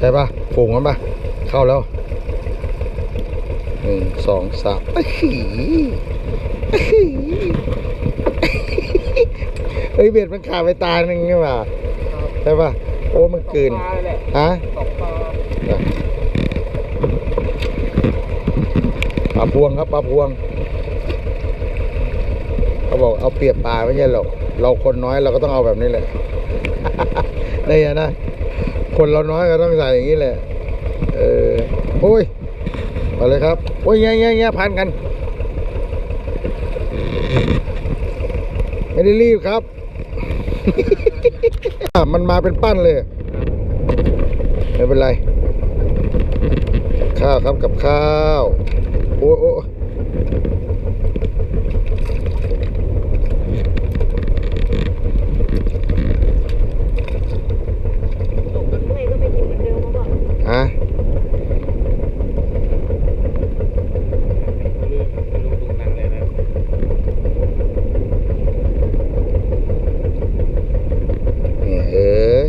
ใช่ปะฝูงมันปะเข้าแล้วหนึ่งสองสามอื้อหืออื้อหือเฮ้ยเบ็ดมันขาดไปตาหนึ่งนี่หว่าใช่ปะโอ้มันกลืนฮะปลาปลาพวงครับปลาพวง เขาบอกเอาเปรียบปลาไม่ใช่หรอก เราคนน้อยเราก็ต้องเอาแบบนี้แหละได้ยังนะ คนเราน้อยก็ต้องใส่อย่างนี้แหละ เออโอ้ยมาเลยครับ โอ้ยแง่แง่แง่พันกัน ไม่ได้รีบครับ มันมาเป็นปั้นเลย ไม่เป็นไร ข้าวครับกับข้าว โอ้ยโอ้ย ตกกันเมื่อยก็ไปกินเหมือนเดิมเขาบอก ฮะ ไม่รู้ไม่รู้ดูหนังเลยนะ เนี่ยเอ้ย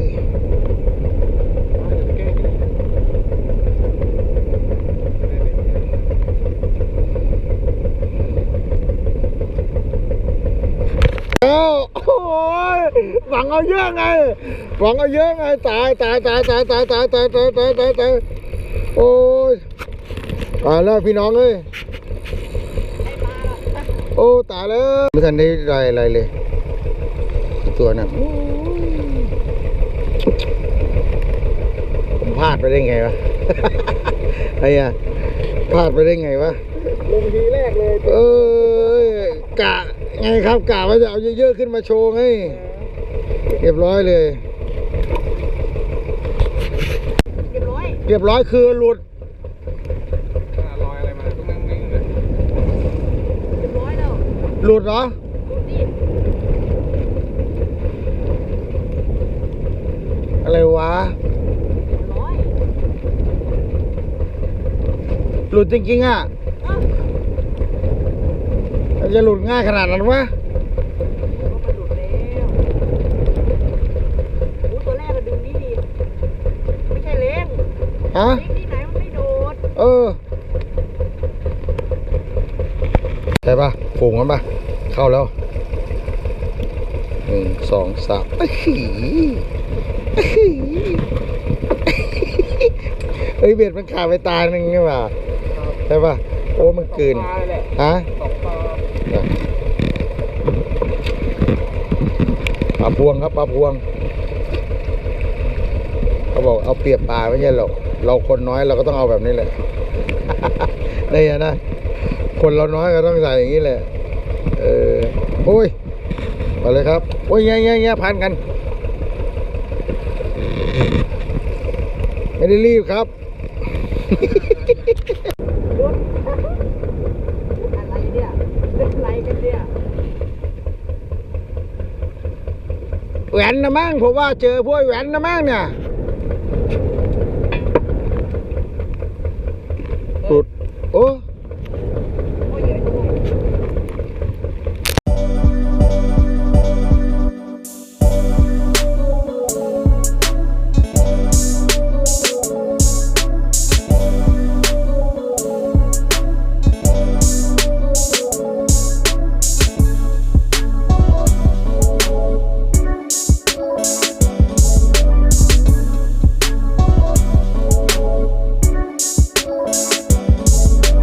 เอ้าโอ้ย หวังเอาเยอะไง หวังเอาเยอะไง ตายตายตายตายตายตายตายตายตายตายตายโอ้ยตายแล้วพี่น้องเอ้ยโอ้ตายแล้วไม่ทันได้ไรอะไรเลย ตัวนั้นโอ้ยผมพลาดไปได้ไงวะไอ้อะพลาดไปได้ไงวะลงทีแรกเลย เอ้ยกะไงครับกะว่าจะเอาเยอะๆขึ้นมาโชว์ไง เรียบร้อยเลย เรียบร้อยเรียบร้อยคือหลุด ลอยอะไรมาตรงนั้นนี่เลยเรียบร้อยแล้วหลุดเหรอ ดูดิอะไรวะ เรียบร้อยหลุดจริงๆอะ เอ้ามันจะหลุดง่ายขนาดนั้นวะ ก็มาดุดแล้วโอ้ตัวแรกก็ดึงนี่ดีไม่ใช่เล้ง ฮะเล้งที่ไหนมันไม่โดดเออใช่ปะฝูงมันปะเข้าแล้วหนึ่งสองสามอื้อหืออื้อหือเฮ้ยเบ็ดมันขาดไปตาหนึ่งนี่หว่าใช่ปะโอ้มันกลืนปลาเลยฮะปลาปลาพวงครับปลาพวง เขาบอกเอาเปรียบปลาไม่ใช่หรอก เราคนน้อยเราก็ต้องเอาแบบนี้แหละได้ยังนะ คนเราน้อยก็ต้องใส่อย่างนี้แหละ เออโอ้ยมาเลยครับ โอ้ยแง่แง่แง่พันกัน ไม่ได้รีบครับอะไรเนี่ยนอะไรกันเนี่ยแหวนนะมั่งผมว่าเจอพวกแหวนนะมั่งเนี่ย Oh.